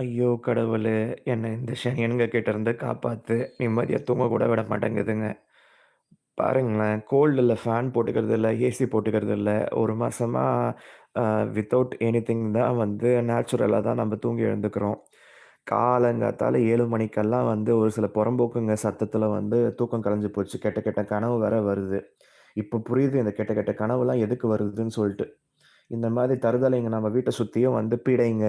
ஐயோ கடவுளே! என்ன இந்த சனியனுங்க கிட்டேருந்து காப்பாத்து. நிம்மதியா தூங்க கூட விட மாட்டேங்குதுங்க. பாருங்களேன், கோல்டு இல்ல, ஃபேன் போட்டுக்கிறது இல்ல, ஏசி போட்டுக்கிறது இல்ல. 1 மாசமா அ வித்தவுட் எனிதிங் தான் வந்து நேச்சுரலா தான் நம்ம தூங்கி எழுந்துக்கிறோம். காலங்காத்தால 7 மணிக்கெல்லாம் வந்து ஒரு சில புறம்போக்குங்க சத்தத்தில் வந்து தூக்கம் கலைஞ்சு போச்சு. கெட்ட கெட்ட கனவு வேற வருது. இப்போ புரியுது இந்த கெட்ட கெட்ட கனவுலாம் எதுக்கு வருதுன்னு சொல்ட்டு. இந்த மாதிரி தருதலைங்க நம்ம வீட்ட சுத்தியும் வந்து பீடைங்க,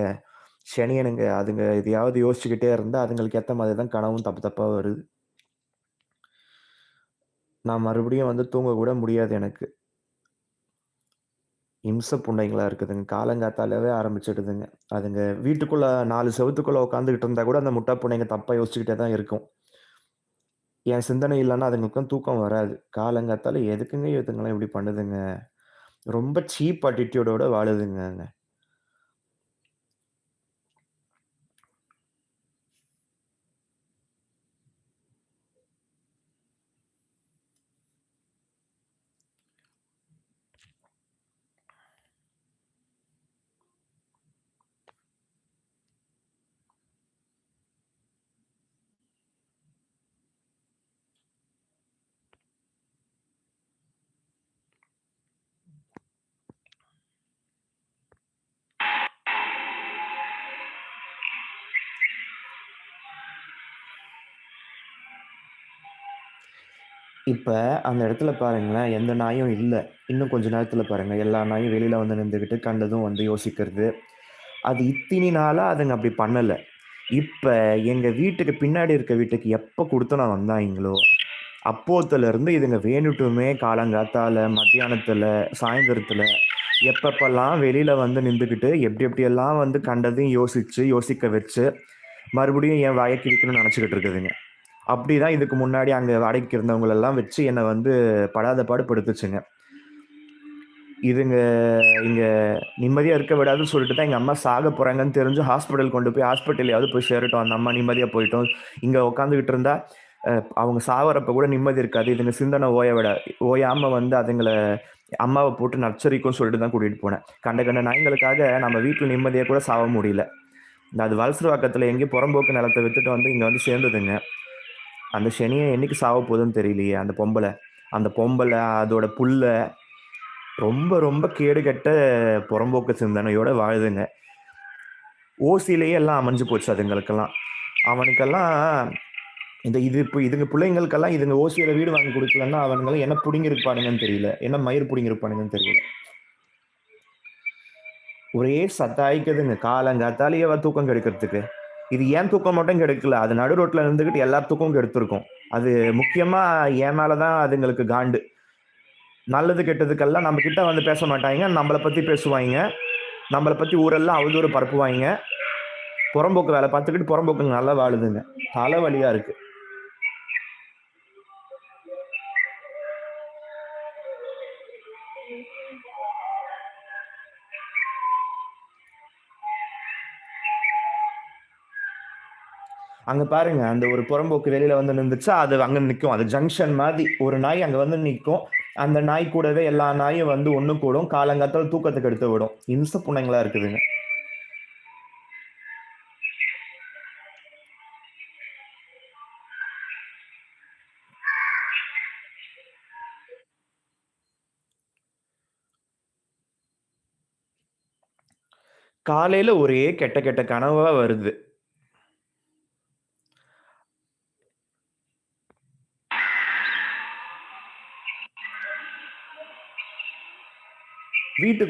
சனியனுங்க அதுங்க எதையாவது யோசிச்சுக்கிட்டே இருந்தால் அதுங்களுக்கு ஏற்ற மாதிரி தான் கனவும் தப்பு தப்பாக வருது. நான் மறுபடியும் வந்து தூங்கக்கூட முடியாது எனக்கு. இம்ச புண்டைங்களா இருக்குதுங்க. காலங்காத்தாலவே ஆரம்பிச்சிடுதுங்க அதுங்க வீட்டுக்குள்ள 4 செவுத்துக்குள்ள உட்காந்துக்கிட்டு இருந்தா கூட அந்த முட்டா பூனைங்க தப்பா யோசிச்சுக்கிட்டே தான் இருக்கும். என் சிந்தனை இல்லைன்னா அதுங்களுக்கும் தூக்கம் வராது. காலங்காத்தால எதுக்குங்க இதுங்களாம் இப்படி பண்ணுதுங்க? ரொம்ப சீப் அட்டிட்டியூடோட வாழுதுங்க அங்கே இப்போ அந்த இடத்துல பாருங்களேன், எந்த நாயும் இல்லை இன்னும் கொஞ்ச நேரத்தில் பாருங்கள் எல்லா நாயும் வெளியில் வந்து நின்றுக்கிட்டு கண்டதும் வந்து யோசிக்கிறது. அது இத்தினி நாளாக அதுங்க அப்படி பண்ணலை இப்போ எங்கள் வீட்டுக்கு பின்னாடி இருக்க வீட்டுக்கு எப்போ கொடுத்து நான் வந்தாய்ங்களோ, அப்போத்துலேருந்து இதுங்க வேணுட்டுமே காலங்காத்தால, மத்தியானத்தில் சாயந்தரத்தில் எப்பப்பெல்லாம் வெளியில் வந்து நின்றுக்கிட்டு எப்படி எப்படியெல்லாம் வந்து கண்டதையும் யோசித்து யோசிக்க வச்சு, மறுபடியும் என் வாய நினச்சிக்கிட்டு இருக்குதுங்க. அப்படிதான் இதுக்கு முன்னாடி அங்க வாடகைக்கு இருந்தவங்களெல்லாம் வச்சு என்னை வந்து படாத பாடு படுத்துச்சுங்க. இதுங்க இங்க நிம்மதியா இருக்க விடாதுன்னு சொல்லிட்டு தான் எங்க அம்மா சாக போறாங்கன்னு தெரிஞ்சு ஹாஸ்பிட்டல் கொண்டு போய் ஹாஸ்பிட்டலையாவது போய் சேரட்டும். அந்த அம்மா நிம்மதியா போயிட்டோம் இங்க உட்காந்துக்கிட்டு இருந்தா, அவங்க சாவறப்ப கூட நிம்மதி இருக்காது. இதுங்க சிந்தனை ஓய விட ஓயாம வந்து அதுங்களை அம்மாவை போட்டு நச்சரிக்கும்னு சொல்லிட்டு தான் கூட்டிட்டு போனேன். கண்ட கண்ட நாய்களுக்காக நம்ம வீட்டில் நிம்மதியா கூட சாவ முடியல. அது வலசரவாக்கத்துல எங்கேயும் புறம்போக்கு நிலத்தை வித்துட்டு வந்து இங்க வந்து சேர்ந்ததுங்க. அந்த சனியை என்னைக்கு சாவ போதுன்னு தெரியலையே அந்த பொம்பளை அந்த பொம்பளை அதோட புல்லை ரொம்ப ரொம்ப கேடுகட்ட புறம்போக்கு சிந்தனையோட வாழுதுங்க. ஓசியிலேயே எல்லாம் அமைஞ்சு போச்சு அதுங்களுக்கெல்லாம். அவனுக்கெல்லாம் இந்த இது இப்போ இதுங்க பிள்ளைங்களுக்கெல்லாம் இதுங்க ஓசியில் வீடு வாங்கி கொடுக்கலன்னா அவனுங்களாம் என்ன பிடுங்கிருப்பானுங்கன்னு தெரியல. என்ன மயிர் பிடிங்கிருப்பானுங்கன்னு தெரியல. ஒரே சத்தாய்க்குதுங்க காலங்காத்தாலேயே தூக்கம் கெடுக்கிறதுக்கு. இது ஏன் தூக்கம் மட்டும் கெடுக்கல. அது நடு ரோட்ல இருந்துகிட்டு எல்லா தூக்கமும் கெடுத்திருக்கும். அது முக்கியமா என் மேலே தான் அதுங்களுக்கு காண்டு. நல்லது கெட்டதுக்கெல்லாம் நம்ம கிட்ட வந்து பேச மாட்டாங்க நம்மளை பத்தி பேசுவாய்ங்க. நம்மளை பத்தி ஊரெல்லாம் அவதூறு பரப்புவாங்க புறம்போக்கு வேலை பார்த்துக்கிட்டு புறம்போக்குங்க நல்லா வாழுதுங்க. தலைவலியா இருக்கு. அங்க பாருங்க, அந்த ஒரு புறம்போக்கு வெளியில வந்து நின்றுச்சா அது அங்க நிக்கும். அது ஜங்ஷன் மாதிரி ஒரு நாய் அங்க வந்து நிக்கும். அந்த நாய் கூடவே எல்லா நாயும் வந்து ஒண்ணு கூடும். காலங்காத்தால தூக்கத்துக்கு எடுத்து விடும். இம்ச புண்ணைங்களா இருக்குதுங்க. காலையில ஒரே கெட்ட கெட்ட கனவா வருது.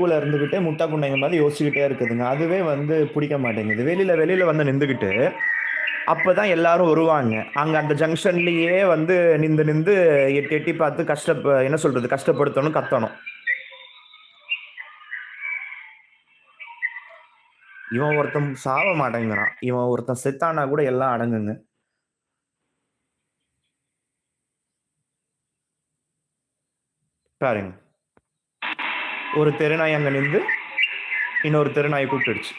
வீட்டுக்குள்ள இருந்துகிட்டே முட்டா குண்டைங்க மாதிரி யோசிச்சுக்கிட்டே இருக்குதுங்க. அதுவே வந்து பிடிக்க மாட்டேங்குது. வெளியில வெளியில வந்து நின்டுகிட்டு, அப்பதான் எல்லாரும் வருவாங்க. அங்க அந்த ஜங்ஷன்லேயே வந்து நின்று நின்று எட்டி எட்டி பார்த்து கஷ்டப்ப என்ன சொல்றது? கஷ்டப்படுத்தணும், கத்தணும். இவன் ஒருத்தன் சாவ மாட்டேங்கிறான். இவன் ஒருத்தன் செத்தானா கூட எல்லாம் அடங்குங்க. பாருங்க. ஒரு தெருநாய் அங்க நிந்து, இன்னொரு தெருநாயை கூப்பிட்டுடுச்சு.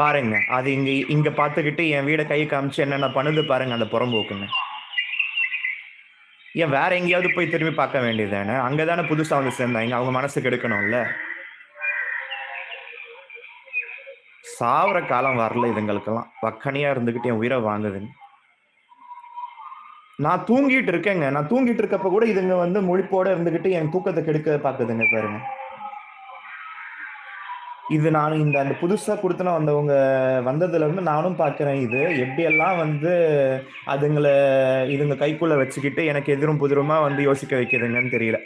பாருங்க அது இங்க இங்க பார்த்துக்கிட்டு என் வீட கை காமிச்சு என்னென்ன பண்ணுது பாருங்க அந்த புறம்போக்குன்னு. ஏன் வேற எங்கேயாவது போய் திரும்பி பார்க்க வேண்டியது தானே அங்கே தானே புதுசாக வந்து சேர்ந்தாங்க அவங்க மனசுக்கு எடுக்கணும்ல. சாவர காலம் வரல இதுங்களுக்கெல்லாம். வக்கனையா இருந்துகிட்டு என் உயிரை வாங்குதுங்க நான் தூங்கிட்டு இருக்கேங்க. நான் தூங்கிட்டு இருக்கப்ப கூட இதுங்க வந்து முழிப்போட இருந்துகிட்டு என் தூக்கத்தை கெடுக்க பார்க்குதுங்க பாருங்க. இது நானும் இந்த அந்த புதுசாக கொடுத்துன வந்தவங்க வந்ததுலேருந்து நானும் பார்க்குறேன் இது. எப்படியெல்லாம் வந்து அதுங்களை இதுங்க கைக்குள்ளே வச்சுக்கிட்டு எனக்கு எதிரும் புதிருமா வந்து யோசிக்க வைக்குதுங்கன்னு தெரியல.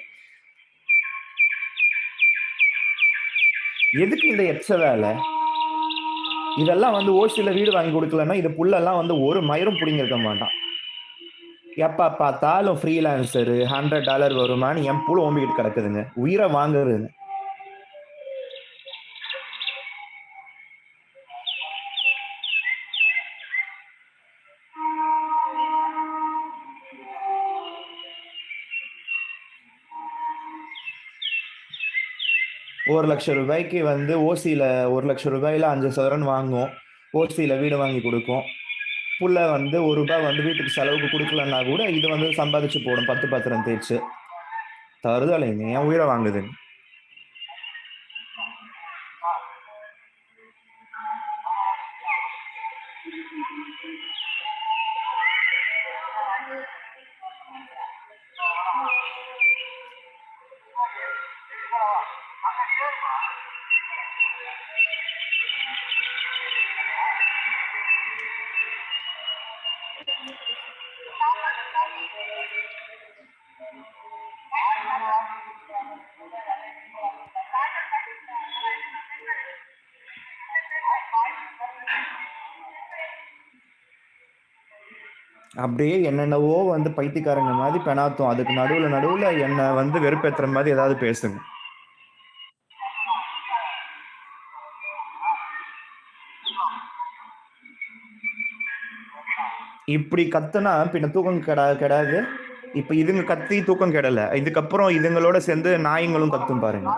எதுக்கு இந்த எச்ச வேலை? இதெல்லாம் வந்து ஓசியில் வீடு வாங்கி கொடுக்கலன்னா இது புல்லெல்லாம் வந்து ஒரு மயிரும் பிடிங்கிருக்க மாட்டான். எப்ப பார்த்தாலும் ஃப்ரீலான்சரு ஹண்ட்ரட் டாலர் வருமானு என் புல் ஓம்பிக்கிட்டு கிடக்குதுங்க. உயிரை வாங்குறதுங்க ஒரு லட்சம் ரூபாய்க்கு வந்து ஓசியில் ஒரு லட்சம் ரூபாயில அஞ்சு சதுரன் வாங்குவோம். ஓசியில் வீடு வாங்கி கொடுக்கும். புள்ள வந்து ஒரு ரூபாய் வந்து வீட்டுக்கு செலவுக்கு கொடுக்கலன்னா கூட இது வந்து சம்பாதிச்சு போடும். பத்து பத்திரம் தேய்ச்சு. தருதலைங்க என் உயிரை வாங்குதுங்க அப்படியே என்னென்னவோ வந்து பைத்தியக்காரங்க மாதிரி பெணாத்தும் அதுக்கு நடுவுல நடுவுல என்னை வந்து வெறுப்பேற்றுற மாதிரி ஏதாவது பேசுங்க. இப்படி கத்துனா பின்ன தூக்கம் கெடா கெடாது. இப்ப இதுங்க கத்தி தூக்கம் கெடல. இதுக்கப்புறம் இதுங்களோட சேர்ந்து நாய்ங்களும் கத்தும் பாருங்க.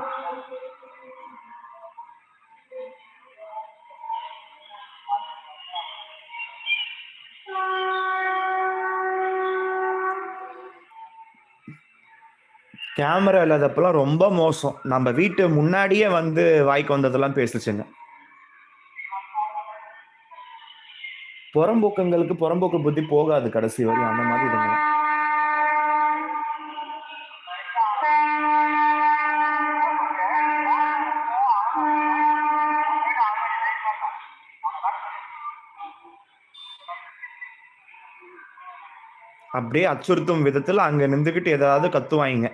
கேமரா இல்லாதப்பெல்லாம் ரொம்ப மோசம். நம்ம வீட்டு முன்னாடியே வந்து வாய்க்கு வந்ததெல்லாம் பேசுச்சுங்க. புறம்போக்குங்களுக்கு புறம்போக்கு புத்தி போகாது கடைசி வரையும். அந்த மாதிரி இருங்க. அப்படியே அச்சுறுத்தும் விதத்துல அங்க நின்றுகிட்டு ஏதாவது கத்துவாங்க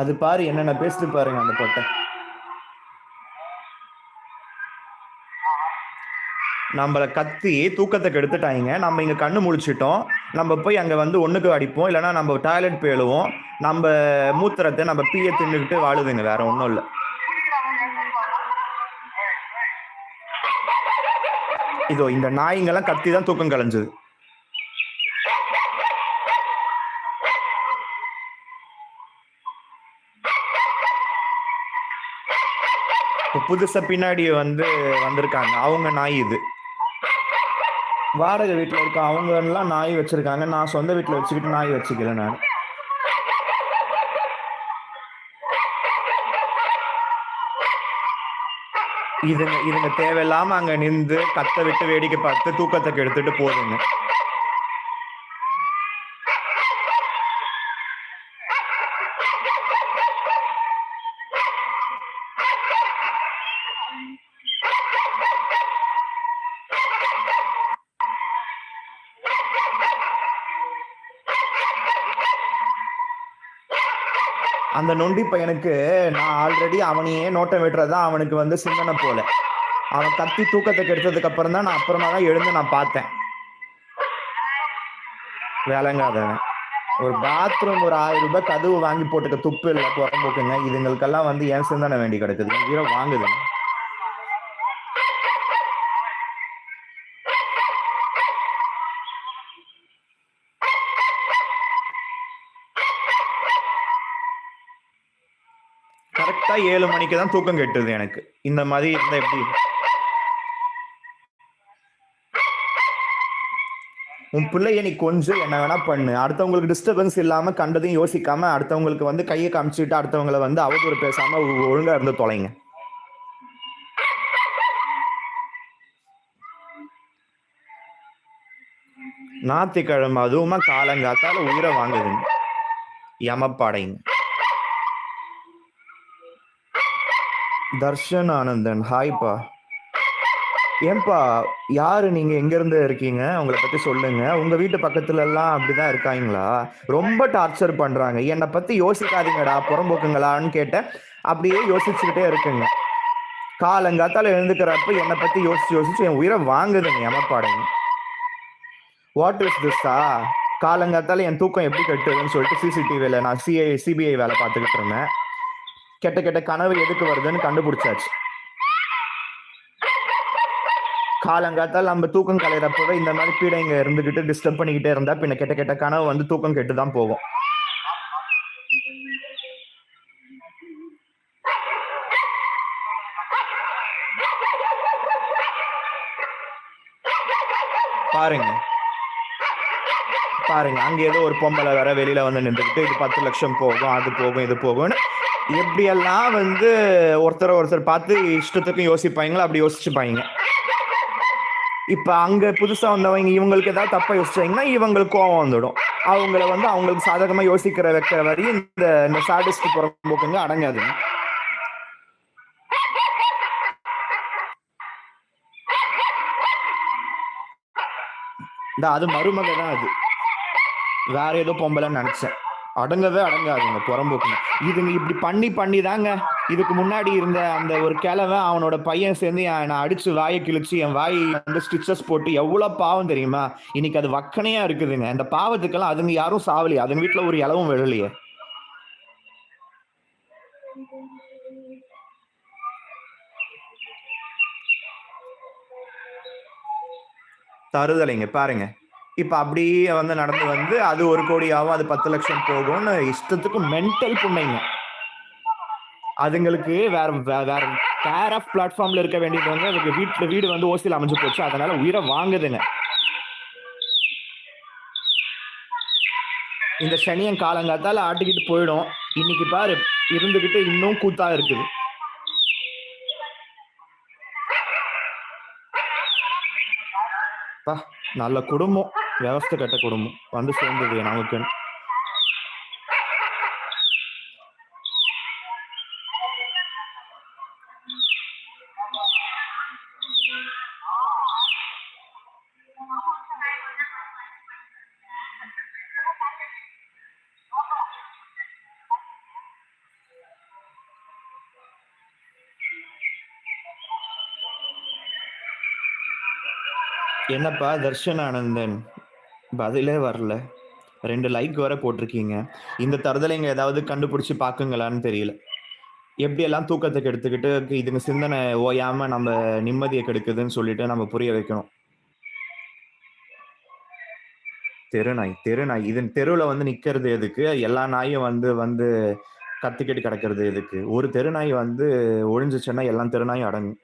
அது பாரு என்னென்ன பேசுது பாருங்க அந்த பொட்டை. நம்மளை கத்தி தூக்கத்தை கெடுத்துட்டாங்க. நம்ம இங்க கண்ணு முழிச்சிட்டோம். நம்ம போய் அங்க வந்து ஒண்ணுக்கு அடிப்போம். இல்லைன்னா நம்ம டாய்லெட் போயிடுவோம் நம்ம மூத்திரத்தை நம்ம பீய தின்னுக்கிட்டு வாழுதுங்க. வேற ஒன்றும் இல்லை. இதோ இந்த நாய்ங்கெல்லாம் கத்தி தான் தூக்கம் கலைஞ்சது. புதுசா பின்னாடி வந்து வந்திருக்காங்க. அவங்க நாய் இது. வாடகை வீட்டில் இருக்க அவங்க எல்லாம் நாய் வச்சிருக்காங்க. நான் சொந்த வீட்டில் வச்சுக்கிட்டு நாய் வச்சுக்கல நான். இதுங்க இதுங்க தேவையில்லாம அங்க நின்று கத்த விட்டு வேடிக்கை பார்த்து தூக்கத்தை கெடுத்துட்டு போதுங்க. அந்த நொண்டி பையனுக்கு நான் ஆல்ரெடி அவனையே நோட்டம் தான் அவனுக்கு வந்து சிந்தனை போல. அவன் கத்தி தூக்கத்தை கெடுத்ததுக்கு அப்புறம் தான் நான் அப்புறமா தான் எழுந்து நான் பார்த்தேன். வேலைங்காதவன் ஒரு பாத்ரூம் ஒரு ஆயிரம் ரூபாய் கதவு வாங்கி போட்டுக்க துப்பு இல்லை புறம்போக்குங்க இதுங்களுக்கெல்லாம் வந்து ஏன் சிந்தனை வேண்டி கிடக்குது. ஹீரோ வாங்குதுங்க. ஏழு மணிக்கு தான் தூக்கம் கெட்டுது எனக்கு. இந்த மாதிரி இருந்தா எப்படி? உன் பிள்ளைய நீ கொஞ்சம் என்ன வேணா பண்ணு. அடுத்தவங்களுக்கு டிஸ்டர்பன்ஸ் இல்லாம கண்டதையும் யோசிக்காம அடுத்தவங்களுக்கு வந்து கையை காமிச்சுட்டு அடுத்தவங்களை வந்து அவதூறு பேசாம ஒ- ஒழுங்கா இருந்து தொலைங்க. ஞாயிற்றுக்கிழமை அதுவுமா காலங்காத்தால உயிரை வாங்குதுங்க. எமப்பாடைங்க தர்ஷன் ஆனந்தன் ஹாய்ப்பா. ஏன்பா யாரு நீங்க எங்க இருந்து இருக்கீங்க? உங்களை பத்தி சொல்லுங்க. உங்க வீட்டு பக்கத்துல எல்லாம் அப்படிதான் இருக்காங்களா? ரொம்ப டார்ச்சர் பண்றாங்க. என்னை பத்தி யோசிக்காதீங்கடா புறம்போக்குங்களான்னு கேட்டேன். அப்படியே யோசிச்சுக்கிட்டே இருக்குங்க. காலங்காத்தால எழுந்துக்கிறப்ப என்னை பத்தி யோசிச்சு யோசிச்சு என் உயிரை வாங்குதுங்க எமப்பாடுங்க வாட் இஸ் திஸ்ஸா காலங்காத்தால என் தூக்கம் எப்படி கட்டுதுன்னு சொல்லிட்டு சிசிடிவியில நான் சிஐ சிபிஐ வேலை பார்த்துக்கிட்டு இருந்தேன். கெட்ட கெட்ட கனவு எதுக்கு வருதுன்னு கண்டுபிடிச்சாச்சு. காலங்காத்தால் நம்ம தூக்கம் கலையிறப்பவே இந்த மாதிரி பீடைங்க இருந்துகிட்டு டிஸ்டர்ப் பண்ணிக்கிட்டே இருந்தா பின்ன கெட்ட கெட்ட கனவு வந்து தூக்கம் கெட்டு தான் போகும். பாருங்க. பாருங்க. அங்க ஏதோ ஒரு பொம்பளை வேற வெளியில வந்து நின்றுக்கிட்டு இது பத்து லட்சம் போகும் அது போகும் இது போகும்னு எப்படியெல்லாம் வந்து ஒருத்தர் ஒருத்தர் பார்த்து இஷ்டத்துக்கும் யோசிப்பாங்களோ அப்படி யோசிச்சுப்பாங்க. இப்ப அங்க புதுசா வந்தவங்க இவங்களுக்கு ஏதாவது தப்பா யோசிச்சாங்கன்னா இவங்களுக்கு கோவம் வந்துடும். அவங்கள வந்து அவங்களுக்கு சாதகமா யோசிக்கிற வைக்கிற வரையும் இந்த இந்த சாடிஸ்ட் புறம்போக்குங்க அடங்காதுங்க இந்த அது மருமக தான் அது. வேற ஏதோ பொம்பளைன்னு நினைச்சேன். அடங்கவே அடங்காதுங்க புறம்போக்குங்க இதுங்க இப்படி பண்ணி பண்ணி தாங்க இதுக்கு முன்னாடி இருந்த அந்த ஒரு கிழவன் அவனோட பையன் சேர்ந்து என்னை அடிச்சு வாயை கிழிச்சு என் வாய் வந்து ஸ்டிச்சஸ் போட்டு எவ்வளோ பாவம் தெரியுமா? இன்னைக்கு அது வக்கனையா இருக்குதுங்க. இந்த பாவத்துக்கெல்லாம் அதுங்க யாரும் சாவலையே. அதுங்க வீட்டில் ஒரு இலவும் விழலையே. தருதலைங்க பாருங்க. இப்ப அப்படியே வந்து நடந்து வந்து அது ஒரு கோடி ஆகும் அது பத்து லட்சம் போகும்னு இஷ்டத்துக்கு மென்டல் புண்ணைங்க. அதுங்களுக்கு வேற வே- வேற கேர் ஆஃப் பிளாட்ஃபார்ம்ல இருக்க வேண்டியது வந்து அதுக்கு வீட்டுல வீடு வந்து ஓசியில் அமைஞ்சு போச்சு. அதனால உயிரை வாங்குதுங்க. இந்த சனியன் காலங்காத்தால ஆட்டிக்கிட்டு போயிடும். இன்னைக்கு பாரு இருந்துகிட்டு இன்னும் கூத்தா இருக்குது. நல்ல குடும்பம். விவஸ்தை கட்ட குடும்பம். வந்து சேர்ந்தது நமக்கு என்னப்பா தர்ஷன் ஆனந்தன் பதிலே வரல. ரெண்டு லைக் வர போட்டிருக்கீங்க. இந்த தருதலைங்க ஏதாவது கண்டுபிடிச்சு பார்க்குங்களான்னு தெரியல. எப்படியெல்லாம் தூக்கத்துக்கு எடுத்துக்கிட்டு இதுங்க சிந்தனை ஓயாம நம்ம நிம்மதியை கெடுக்குதுன்னு சொல்லிட்டு நம்ம புரிய வைக்கணும். தெருநாய் தெருநாய். இதன் தெருவில் வந்து நிற்கிறது எதுக்கு? எல்லா நாயும் வந்து வந்து கத்திக்கிட்டு கிடக்கிறது எதுக்கு? ஒரு தெருநாய் வந்து ஒழிஞ்சிச்சுன்னா எல்லா தெருநாயும் அடங்கும்.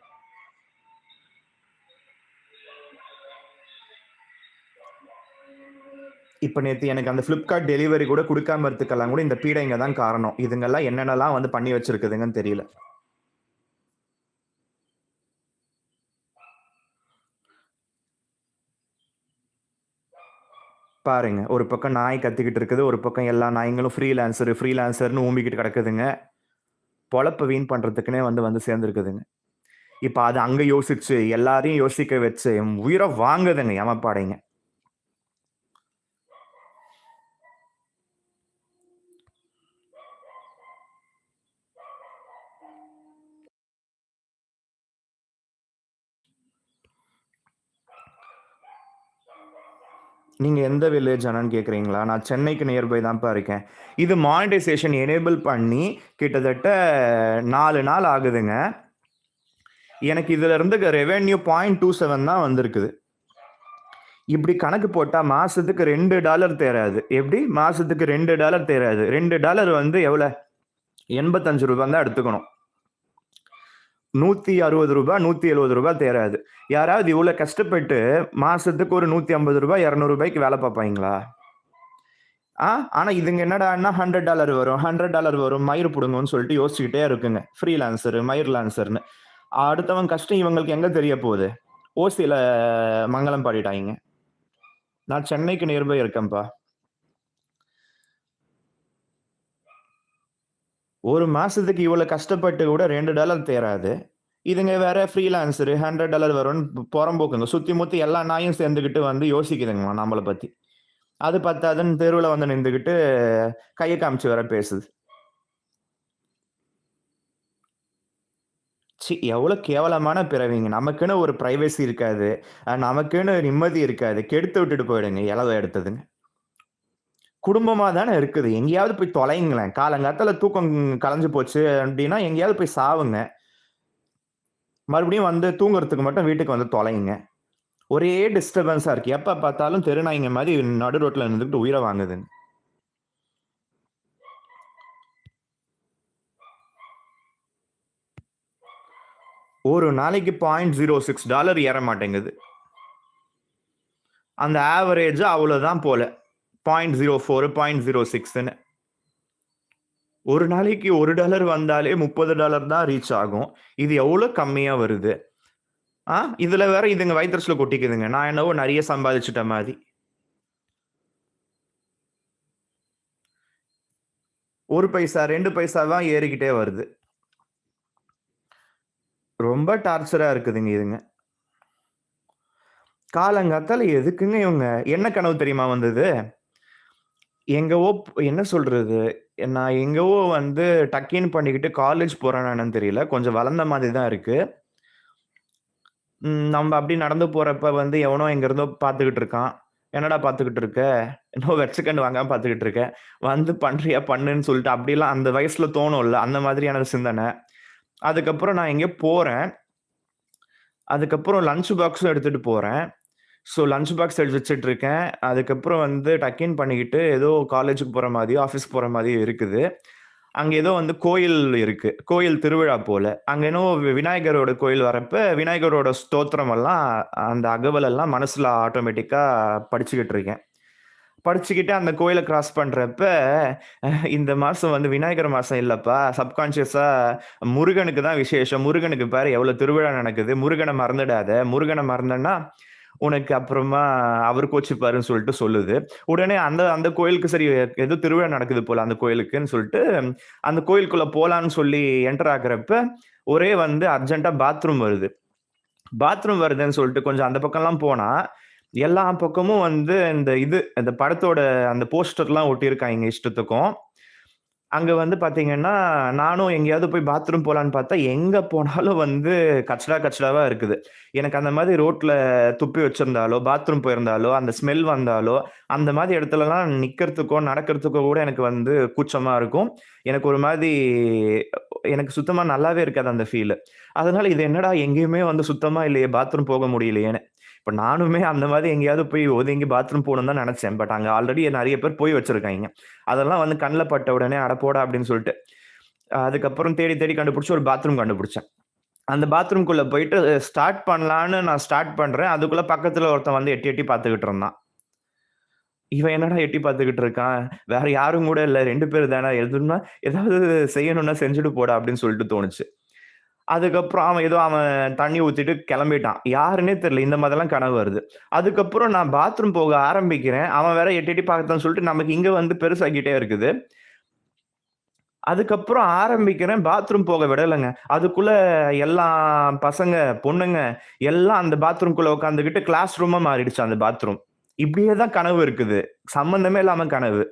இப்போ நேற்று எனக்கு அந்த ஃப்ளிப்கார்ட் டெலிவரி கூட கொடுக்காம இருந்துக்கலாம் கூட இந்த பீடைங்க தான் காரணம். இதுங்கெல்லாம் என்னென்னலாம் வந்து பண்ணி வச்சிருக்குதுங்கன்னு தெரியல. பாருங்க ஒரு பக்கம் நாய் கத்திக்கிட்டு இருக்குது ஒரு பக்கம் எல்லா நாய்ங்களும் ஃப்ரீலான்சர் ஃப்ரீலான்சர்னு ஊம்பிக்கிட்டு கிடக்குதுங்க. பொழப்ப வீண் பண்ணுறதுக்குனே வந்து வந்து சேர்ந்துருக்குதுங்க. இப்போ அது அங்கே யோசிச்சு எல்லாரையும் யோசிக்க வச்சு என் உயிரை வாங்குதுங்க ஏமாப்பாடைங்க நீங்க எந்த வில்லேஜ் ஆனான்னு கேட்குறீங்களா நான் சென்னைக்கு நியர்பை தான்ப்பா இருக்கேன். இது மானிட்டைசேஷன் எனேபிள் பண்ணி கிட்டத்தட்ட நாலு நாள் ஆகுதுங்க. எனக்கு இதுல இருந்து ரெவென்யூ பாயிண்ட் டூ செவன் தான் வந்திருக்குது. இப்படி கணக்கு போட்டால் மாசத்துக்கு ரெண்டு டாலர் தேராது எப்படி? மாசத்துக்கு ரெண்டு டாலர் தேராது ரெண்டு டாலர் வந்து எவ்வளோ எண்பத்தஞ்சு ரூபாய் தான் எடுத்துக்கணும். நூத்தி அறுபது ரூபாய் நூத்தி எழுபது ரூபாய் தேராது. யாராவது இவ்வளவு கஷ்டப்பட்டு மாசத்துக்கு ஒரு நூத்தி ஐம்பது ரூபாய் இரநூறுபாய்க்கு வேலை பார்ப்பாங்களா? ஆ? ஆனா இதுங்க என்னடான்னா ஹண்ட்ரட் டாலர் வரும்? ஹண்ட்ரட் டாலர் வரும் மயிர் புடுங்கன்னு சொல்லிட்டு யோசிச்சுக்கிட்டே இருக்குங்க. ஃப்ரீலான்சர் மயிர் லான்சர்னு அடுத்தவன் கஷ்டம் இவங்களுக்கு எங்க தெரிய போகுது? ஓசியில மங்களம் பாடிட்டாங்க நான் சென்னைக்கு நியர்பை இருக்கேன்ப்பா. ஒரு மாசத்துக்கு இவ்வளவு கஷ்டப்பட்டு கூட ரெண்டு டாலர் தேராது. இதுங்க வேற ஃப்ரீலான்சரு ஹண்ட்ரட் டாலர் வரும்னு புறம்போக்குங்க சுத்தி முத்தி எல்லா நாயும் சேர்ந்துக்கிட்டு வந்து யோசிக்குதுங்கம்மா நம்மளை பத்தி. அது பத்தாதுன்னு தெருவில் வந்து நின்றுக்கிட்டு கையை காமிச்சு வேற பேசுது. சி எவ்வளோ கேவலமான பிறவிங்க. நமக்குன்னு ஒரு ப்ரைவசி இருக்காது. நமக்குன்னு நிம்மதி இருக்காது. கெடுத்து விட்டுட்டு போயிடுங்க. இலவை எடுத்ததுங்க. குடும்பமா தானே இருக்குது. எங்கேயாவது போய் தொலைங்களேன். காலங்காத்தால தூக்கம் கலைஞ்சு போச்சு அப்படின்னா எங்கேயாவது போய் சாவுங்க. மறுபடியும் வந்து தூங்குறதுக்கு மட்டும் வீட்டுக்கு வந்து தொலைங்க. ஒரே டிஸ்டர்பன்ஸா இருக்கு. எப்ப பார்த்தாலும் தெருநாய்ங்க மாதிரி நடு ரோட்ல இருந்துக்கிட்டு உயிரை வாங்குதுன்னு ஒரு நாளைக்கு பாயிண்ட் ஜீரோ சிக்ஸ் டாலர் ஏற மாட்டேங்குது. அந்த ஆவரேஜ் அவ்வளோதான் போல. Point zero four point zero சிக்ஸ்ன்னு ஒரு நாளைக்கு ஒரு டாலர் வந்தாலே முப்பது டாலர் தான் ரீச் ஆகும். இது எவ்வளோ கம்மியாக வருது? ஆ? இதில் வேற இதுங்க வயிற்றுல கொட்டிக்குதுங்க. நான் என்னவோ நிறைய சம்பாதிச்சிட்ட மாதிரி. ஒரு பைசா ரெண்டு பைசா தான் ஏறிக்கிட்டே வருது. ரொம்ப டார்ச்சரா இருக்குதுங்க இதுங்க. காலங்காத்தால எதுக்குங்க இவங்க? என்ன கனவு தெரியுமா வந்தது? எங்கவோ என்ன சொல்றது? நான் எங்கவோ வந்து டக்கின் பண்ணிக்கிட்டு காலேஜ் போறேன்னு தெரியல. கொஞ்சம் வளர்ந்த மாதிரி தான் இருக்கு. ம், நம்ம அப்படி நடந்து போறப்ப வந்து எவனோ எங்க இருந்தோ பார்த்துக்கிட்டு இருக்கான். என்னடா பார்த்துக்கிட்டு இருக்க? இன்னும் வெட்சக்கண்டு வாங்காம பார்த்துக்கிட்டு இருக்க? வந்து பண்றியா பண்ணுன்னு சொல்லிட்டு அப்படிலாம் அந்த வயசுல தோணும்ல அந்த மாதிரியான சிந்தனை. அதுக்கப்புறம் நான் எங்கேயோ போறேன். அதுக்கப்புறம் லஞ்ச் பாக்ஸும் எடுத்துட்டு போறேன். ஸோ லஞ்ச் பாக்ஸ் எடுத்து வச்சுட்டு இருக்கேன் அதுக்கப்புறம் வந்து டக்கின் பண்ணிக்கிட்டு ஏதோ காலேஜுக்கு போகிற மாதிரியோ ஆஃபீஸ் போகிற மாதிரியோ இருக்குது. அங்கே ஏதோ வந்து கோயில் இருக்கு. கோயில் திருவிழா போல. அங்கே என்னவோ விநாயகரோட கோயில் வரப்ப விநாயகரோட ஸ்தோத்திரம் எல்லாம் அந்த அகவல் எல்லாம் ஆட்டோமேட்டிக்காக படிச்சுக்கிட்டு இருக்கேன் படிச்சுக்கிட்டு அந்த கோயிலை கிராஸ் பண்ணுறப்ப இந்த மாதம் வந்து விநாயகர் மாதம் இல்லைப்பா. சப்கான்ஷியஸாக முருகனுக்கு தான் விசேஷம். முருகனுக்கு பாரு எவ்வளோ திருவிழா நடக்குது. முருகனை மறந்துடாத. முருகனை மறந்தன்னா உனக்கு அப்புறமா அவர் கோச்சிப்பாருன்னு சொல்லிட்டு சொல்லுது. உடனே அந்த அந்த கோயிலுக்கு சரி ஏதோ திருவிழா நடக்குது போல அந்த கோயிலுக்குன்னு சொல்லிட்டு அந்த கோயிலுக்குள்ள போலான்னு சொல்லி என்டர் ஆகுறப்ப ஒரே வந்து அர்ஜென்ட்டா பாத்ரூம் வருது. பாத்ரூம் வருதுன்னு சொல்லிட்டு கொஞ்சம் அந்த பக்கம்லாம் போனா எல்லா பக்கமும் வந்து இந்த இது இந்த படத்தோட அந்த போஸ்டர்லாம் ஒட்டியிருக்காங்க இஷ்டத்துக்கும். அங்கே வந்து பார்த்தீங்கன்னா நானும் எங்கேயாவது போய் பாத்ரூம் போகலான்னு பார்த்தா எங்கே போனாலும் வந்து கச்சடா கச்சடாவாக இருக்குது. எனக்கு அந்த மாதிரி ரோட்டில் துப்பி வச்சுருந்தாலோ பாத்ரூம் போயிருந்தாலோ அந்த ஸ்மெல் வந்தாலோ அந்த மாதிரி இடத்துலலாம் நிற்கிறதுக்கோ நடக்கிறதுக்கோ கூட எனக்கு வந்து கூச்சமாக இருக்கும். எனக்கு ஒரு மாதிரி எனக்கு சுத்தமாக நல்லாவே இருக்காது அந்த ஃபீல் அதனால இது என்னடா எங்கேயுமே வந்து சுத்தமாக இல்லையே பாத்ரூம் போக முடியலையேன்னு. இப்ப நானுமே அந்த மாதிரி எங்கேயாவது போய் ஒதுங்கி பாத்ரூம் போகணும்னு தான் நினைச்சேன். பட் அங்க ஆல்ரெடி நிறைய பேர் போய் வச்சிருக்காங்க. அதெல்லாம் வந்து கண்ணில் பட்ட உடனே அடப்போடா அப்படின்னு சொல்லிட்டு. அதுக்கப்புறம் தேடி தேடி கண்டுபிடிச்சி ஒரு பாத்ரூம் கண்டுபிடிச்சேன். அந்த பாத்ரூம்குள்ள போயிட்டு ஸ்டார்ட் பண்ணலான்னு நான் ஸ்டார்ட் பண்றேன். அதுக்குள்ள பக்கத்துல ஒருத்தன் வந்து எட்டி எட்டி பார்த்துக்கிட்டு இருந்தான். இவன் என்னடா எட்டி பார்த்துக்கிட்டு இருக்கான்? வேற யாரும் கூட இல்லை. ரெண்டு பேர் தானே. எதுனா ஏதாவது செய்யணும்னா செஞ்சுட்டு போடா அப்படின்னு சொல்லிட்டு தோணுச்சு. அதுக்கப்புறம் அவன் ஏதோ அவன் தண்ணி ஊற்றிட்டு கிளம்பிட்டான். யாருன்னே தெரியல இந்த மாதிரிலாம் கனவு வருது. அதுக்கப்புறம் நான் பாத்ரூம் போக ஆரம்பிக்கிறேன். அவன் வேற எட்டி எட்டி பார்க்கத்தான்னு சொல்லிட்டு நமக்கு இங்கே வந்து பெருசாக்கிட்டே இருக்குது. அதுக்கப்புறம் ஆரம்பிக்கிறேன் பாத்ரூம் போக விடலைங்க. அதுக்குள்ள எல்லா பசங்க பொண்ணுங்க எல்லாம் அந்த பாத்ரூம்குள்ள உட்காந்துக்கிட்டு கிளாஸ் ரூமா மாறிடுச்சு அந்த பாத்ரூம் இப்படியே தான் கனவு இருக்குது. சம்மந்தமே இல்லாம கனவு.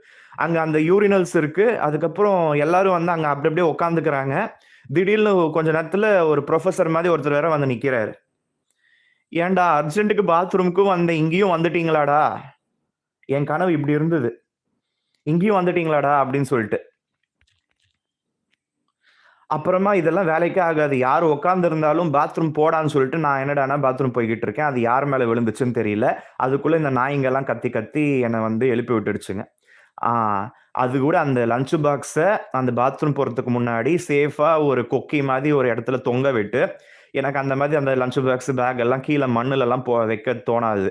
அங்க அந்த யூரினல்ஸ் இருக்கு. அதுக்கப்புறம் எல்லாரும் வந்து அங்க அப்படி அப்படியே உட்காந்துக்கிறாங்க திடீர்னு கொஞ்ச நேரத்துல ஒரு ப்ரொஃபசர் மாதிரி ஒருத்தர் வேற வந்து நிக்கிறாரு. ஏன்டா அர்ஜென்ட்டுக்கு பாத்ரூமுக்கும் வந்த இங்கேயும் வந்துட்டீங்களாடா? என் கனவு இப்படி இருந்தது. இங்கேயும் வந்துட்டீங்களாடா? அப்படின்னு சொல்லிட்டு. அப்புறமா இதெல்லாம் வேலைக்கே ஆகாது. யார் உட்காந்துருந்தாலும் பாத்ரூம் போடான்னு சொல்லிட்டு நான் என்னடானா பாத்ரூம் போய்கிட்டு இருக்கேன். அது யார் மேலே விழுந்துச்சுன்னு தெரியல. அதுக்குள்ளே இந்த நாய்ங்கெல்லாம் கத்தி கத்தி என்னை வந்து எழுப்பி விட்டுடுச்சுங்க. அது கூட அந்த லஞ்ச் பாக்ஸை அந்த பாத்ரூம் போகிறதுக்கு முன்னாடி சேஃபாக ஒரு கொக்கி மாதிரி ஒரு இடத்துல தொங்க விட்டு, எனக்கு அந்த மாதிரி அந்த லஞ்ச் பாக்ஸ், பேக் எல்லாம் கீழே மண்ணுலலாம் போ வைக்க தோணாது.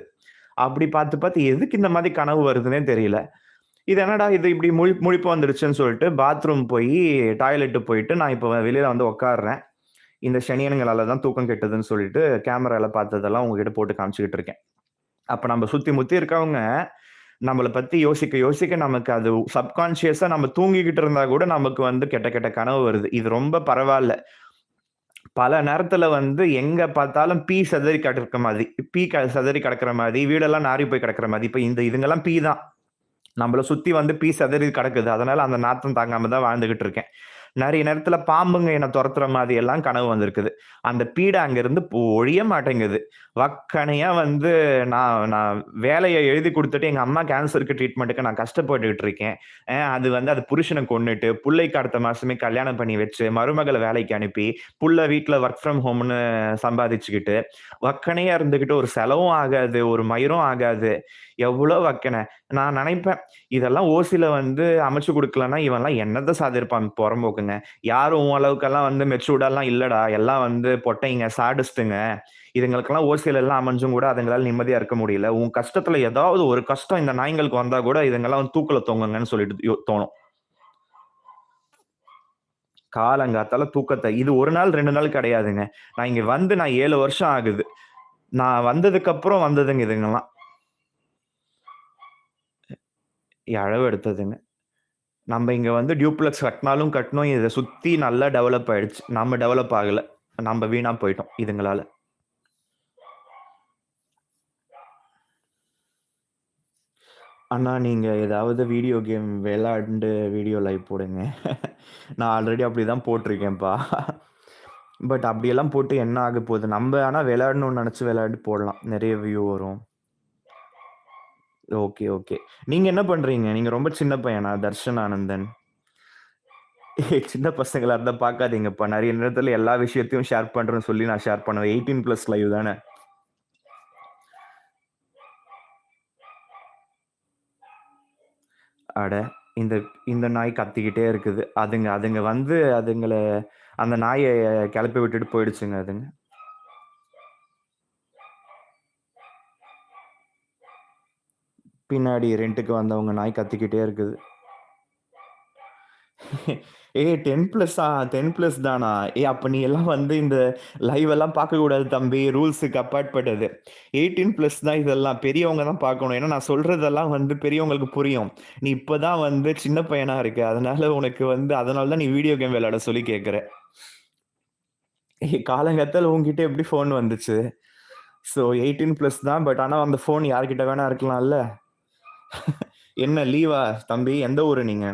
அப்படி பார்த்து, பார்த்து எதுக்கு இந்த மாதிரி கனவு வருதுன்னே தெரியல. இது என்னடா இது இப்படி முழி முழிப்பு வந்துடுச்சுன்னு சொல்லிட்டு பாத்ரூம் போய் டாய்லெட்டு போயிட்டு நான் இப்போ வெளியில் வந்து உட்கார்றேன். இந்த சனியனுங்களால தான் தூக்கம் கெட்டதுன்னு சொல்லிட்டு கேமராவில் பார்த்ததெல்லாம் உங்ககிட்ட போட்டு காமிச்சிக்கிட்டு இருக்கேன். அப்போ நம்ம சுற்றி முற்றி இருக்கவங்க, நம்மளை பத்தி யோசிக்க யோசிக்க நமக்கு அது சப்கான்சியஸா நம்ம தூங்கிக்கிட்டு இருந்தா கூட நமக்கு வந்து கெட்ட கெட்ட கனவு வருது. இது ரொம்ப பரவாயில்ல பல நேரத்துல வந்து எங்க பார்த்தாலும் பீ சிதறி கிடக்கிற மாதிரி பீ க சிதறி கிடக்கிற மாதிரி வீடெல்லாம் நாறி போய் கிடக்கிற மாதிரி இப்ப இந்த இதுங்கெல்லாம் பீ தான். நம்மளை சுத்தி வந்து பீ சிதறி கிடக்குது. அதனால அந்த நாத்தம் தாங்காம தான் வாழ்ந்துகிட்டு இருக்கேன். நிறைய நேரத்துல பாம்புங்க என்ன துரத்துற மாதிரி எல்லாம் கனவு வந்திருக்குது. அந்த பீடை அங்கிருந்து ஒழிய மாட்டேங்குது. வக்கனையா வந்து நான் நான் வேலையை எழுதி கொடுத்துட்டு எங்க அம்மா கேன்சருக்கு ட்ரீட்மெண்ட்டுக்கு நான் கஷ்டப்பட்டுக்கிட்டு இருக்கேன். அது வந்து அது புருஷனை கொண்டுட்டு புள்ளைக்கு அடுத்த மாசமே கல்யாணம் பண்ணி வச்சு, மருமகளை வேலைக்கு அனுப்பி, புள்ள வீட்டில் ஒர்க் ஃப்ரம் ஹோம்னு சம்பாதிச்சுக்கிட்டு, வக்கனையா இருந்துகிட்டு ஒரு செலவும் ஆகாது, ஒரு மயிரும் ஆகாது. எவ்வளோ வைக்கினேன் நான் நினைப்பேன் இதெல்லாம் ஓசியில் வந்து அமைச்சு கொடுக்கலன்னா இவன்லாம் என்னத்தை சாதிருப்பான் பொறம்போக்குங்க. யாரும் உன் அளவுக்கெல்லாம் வந்து மெச்சூர்டெல்லாம் இல்லடா. எல்லாம் வந்து பொட்டைங்க, சாடிஸ்ட்டுங்க. இதுங்களுக்கெல்லாம் ஓசியில் எல்லாம் அமைஞ்சும் கூட அதுங்களால நிம்மதியாக இருக்க முடியல. உன் கஷ்டத்தில் ஏதாவது ஒரு கஷ்டம் இந்த நாய்ங்களுக்கு வந்தால் கூட இதுங்கெல்லாம் வந்து தொங்குங்கன்னு சொல்லிட்டு தோணும். காலங்காத்தால தூக்கத்தை இது ஒரு நாள், ரெண்டு நாள் கிடையாதுங்க. நான் இங்க வந்து நான் ஏழு வருஷம் ஆகுது. நான் வந்ததுக்கு அப்புறம் வந்ததுங்க இதுங்கெல்லாம் அளவு எடுத்ததுங்க. நம்ம இங்கே வந்து டியூப்ளெக்ஸ் கட்டினாலும் கட்டணும் இதை சுற்றி நல்லா டெவலப் ஆயிடுச்சு. நம்ம டெவலப் ஆகலை நம்ம வீணாக போயிட்டோம் இதுங்களால. அண்ணா நீங்கள் ஏதாவது வீடியோ கேம் விளையாண்டு வீடியோ லைவ் போடுங்க. நான் ஆல்ரெடி அப்படிதான் போட்டிருக்கேன்ப்பா பட் அப்படியெல்லாம் போட்டு என்ன ஆக போகுது? நம்ம ஆனால் விளையாடணும்னு நினச்சி விளையாடி போடலாம். நிறைய வியூ வரும். Okay, okay. நீங்க என்ன பண்றீங்க? நீங்க ரொம்ப சின்ன பையனா? தர்ஷன் ஆனந்தன். சின்ன பசங்களா இருந்தா பாக்காதீங்கப்பா நிறைய நேரத்துல எல்லா விஷயத்தையும் ஷேர் பண்றேன்னு சொல்லி நான் ஷேர் பண்ணுவேன். 18 பிளஸ் லைவ் தானே. அட! இந்த இந்த நாய் கத்திக்கிட்டே இருக்குது. அதுங்க அதுங்க வந்து அதுங்களை அந்த நாயை கிளப்பி விட்டுட்டு போயிடுச்சுங்க அதுங்க. பின்னாடி ரெண்ட்டுக்கு வந்தவங்க நாய் கத்திக்கிட்டே இருக்குது. ஏய் டென் ப்ளஸ்ஸா டென் ப்ளஸ் தானா? ஏய் அப்போ நீ எல்லாம் வந்து இந்த லைவ் எல்லாம் பார்க்கக்கூடாது தம்பி. ரூல்ஸுக்கு அப்பாற்பட்டது. எயிட்டீன் ப்ளஸ் தான் இதெல்லாம். பெரியவங்க தான் பார்க்கணும். ஏன்னா நான் சொல்றதெல்லாம் வந்து பெரியவங்களுக்கு புரியும். நீ இப்போ தான் வந்து சின்ன பையனா இருக்க. அதனால உனக்கு வந்து அதனால தான் நீ வீடியோ கேம் விளையாட சொல்லி கேட்குற ஏய் காலங்கத்தில் உன்கிட்ட எப்படி ஃபோன் வந்துச்சு? ஸோ எயிட்டீன் ப்ளஸ் தான். பட் ஆனால் அந்த ஃபோன் யார்கிட்ட வேணா இருக்கலாம்ல? என்ன லீவா தம்பி? எந்த ஊரு நீங்க?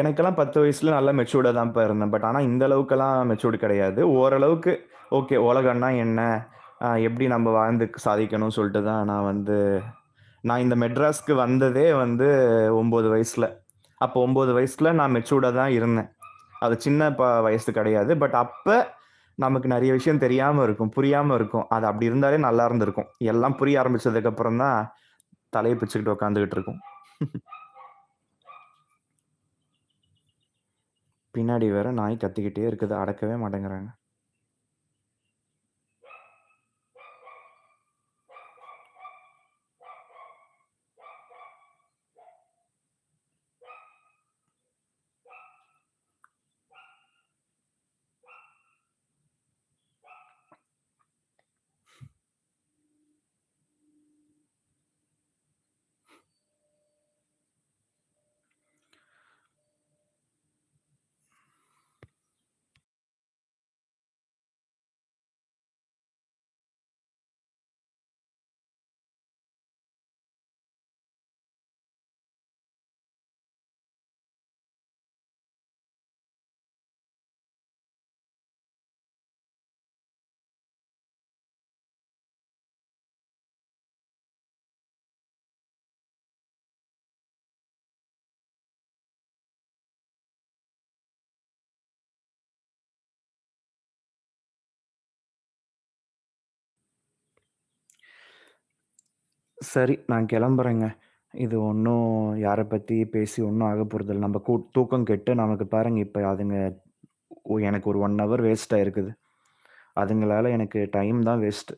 எனக்கெல்லாம் 10 வயசுல நல்லா மெச்சூர்டா தான்ப்பா இருந்தேன். பட் ஆனா இந்த அளவுக்கெல்லாம் மெச்சூர்டு கிடையாது. ஓரளவுக்கு ஓகே உலகம்னா என்ன? எப்படி நம்ம வாழ்ந்து சாதிக்கணும்னு சொல்லிட்டு தான் நான் வந்து நான் இந்த மெட்ராஸ்க்கு வந்ததே வந்து ஒம்பது வயசுல. அப்போ ஒம்பது வயசுல நான் மெச்சூர்டா தான் இருந்தேன். அது சின்ன ப வயசு கிடையாது. பட் அப்போ நமக்கு நிறைய விஷயம் தெரியாம இருக்கும். புரியாம இருக்கும். அது அப்படி இருந்தாலே நல்லா இருந்திருக்கும். எல்லாம் புரிய ஆரம்பிச்சதுக்கு அப்புறம் தான் தலையை பிச்சுக்கிட்டு உட்காந்துக்கிட்டு இருக்கும். பின்னாடி வேற நாய் கத்திக்கிட்டே இருக்குது. அடக்கவே மாட்டேங்கிறாங்க. சரி. நான் கிளம்புறேங்க. இது ஒண்ணும் யார பத்தி பேசி ஒண்ணும் ஆக போறதில்ல. நம்ம கூ தூக்கம் கெட்டு நமக்கு பாருங்க இப்ப அதுங்க ஒ எனக்கு ஒரு 1 ஹவர் வேஸ்ட் ஆயிருக்குது. அதுங்களால எனக்கு டைம் தான் வேஸ்ட்டு